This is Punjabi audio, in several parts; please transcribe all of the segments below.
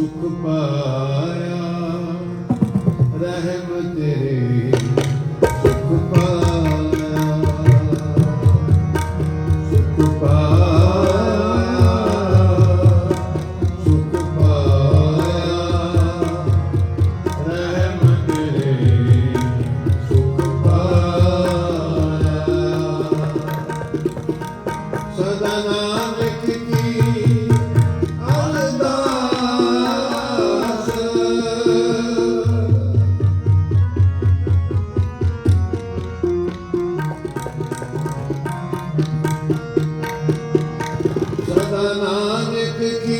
ਸੁਖ ਪਾਇਆ নানক কি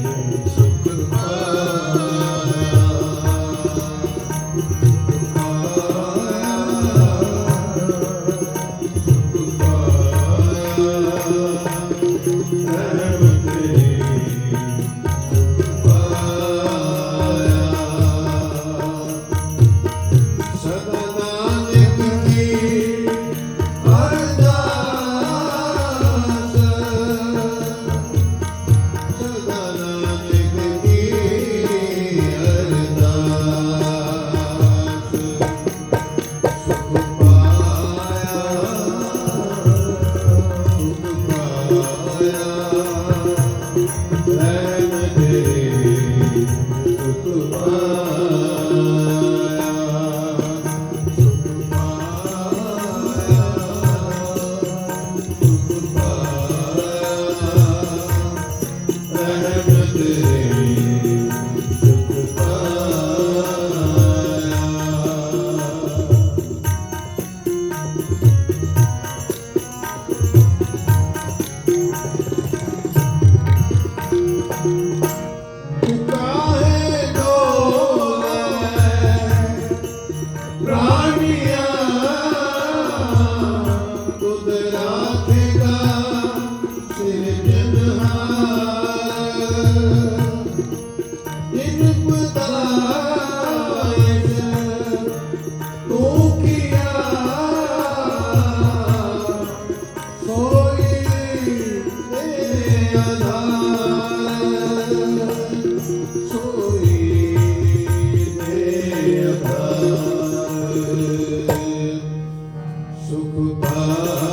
ਸੁਖ ਦਾ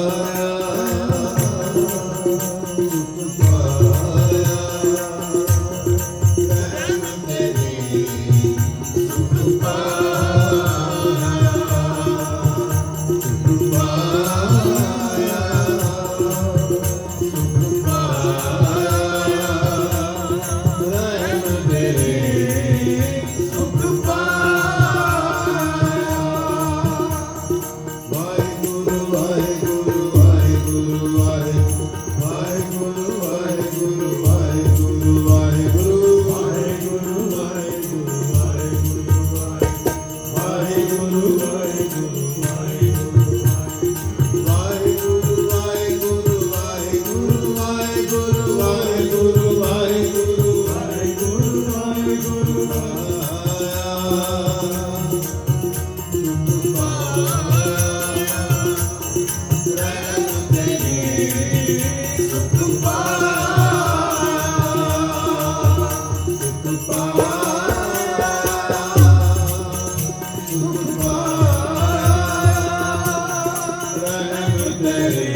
Amen.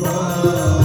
Jeová.